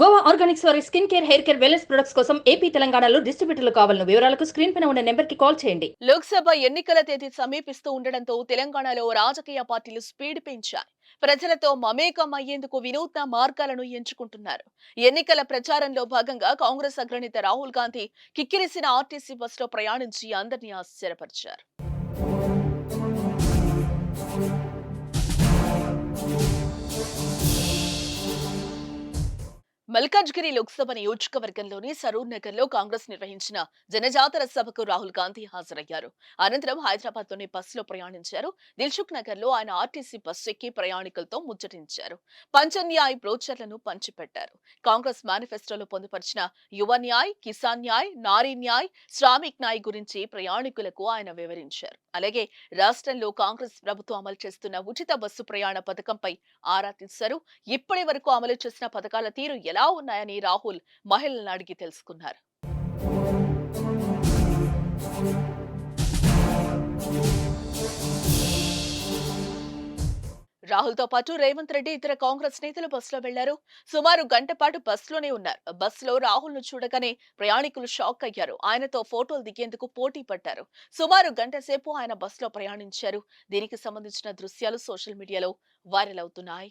Goa organics వారి skin care hair care wellness products కోసం AP తెలంగాణలో డిస్ట్రిబ్యూటర్లు కావాలను వివరాలకు స్క్రీన్ పైన ఉన్న నెంబర్కి కాల్ చేయండి. లోక్సభ ఎన్నికల తేదీ సమీపిస్తూ ఉండడంతో తెలంగాణలో రాజకీయ పార్టీలు స్పీడ్ పెంచాయి. ప్రజలతో మమేకం అయ్యేందుకు వినూత్న మార్గాలను ఎంచుకుంటున్నారు. ఎన్నికల ప్రచారంలో భాగంగా కాంగ్రెస్ అగ్రనేత రాహుల్ గాంధీ కిక్కిరిసిన ఆర్టీసీ బస్సులో ప్రయాణించి అందరినీ ఆశ్చర్యపరిచారు. మల్కాజ్గిరి లోక్సభ నియోజకవర్గంలోని సరూర్ నగర్లో కాంగ్రెస్ నిర్వహించిన జనజాతర సభకు రాహుల్ గాంధీ హాజరయ్యారు. అనంతరం హైదరాబాద్లోని బస్సులో ప్రయాణించారు. దిల్సుఖ్ నగర్లో ఆయన ఆర్టీసీ బస్సు ఎక్కి ప్రయాణికులతో ముచ్చటించారు. పంచన్యాయ్ బ్రోచర్లను పంచిపెట్టారు. కాంగ్రెస్ మేనిఫెస్టోలో పొందుపరిచిన యువ న్యాయ్ కిసాన్ న్యాయ్ నారీ న్యాయ్ శ్రామిక్ న్యాయ్ గురించి ప్రయాణికులకు ఆయన వివరించారు. అలాగే రాష్ట్రంలో కాంగ్రెస్ ప్రభుత్వం అమలు చేస్తున్న ఉచిత బస్సు ప్రయాణ పథకంపై ఆరా తీశారు. ఇప్పటి వరకు అమలు చేసిన పథకాల తీరు ఎలా ఎలా ఉన్నాయని రాహుల్ మహిళలను అడిగి తెలుసుకున్నారు. రాహుల్తో పాటు రేవంత్ రెడ్డి ఇతర కాంగ్రెస్ నేతలు బస్సులో వెళ్ళారు. సుమారు గంట పాటు బస్సులోనే ఉన్నారు. బస్సులో రాహుల్ను చూడగానే ప్రయాణికులు షాక్ అయ్యారు. ఆయనతో ఫోటోలు దిగేందుకు పోటీ పడ్డారు. సుమారు గంట సేపు ఆయన బస్సులో ప్రయాణించారు. దీనికి సంబంధించిన దృశ్యాలు సోషల్ మీడియాలో వైరల్ అవుతున్నాయి.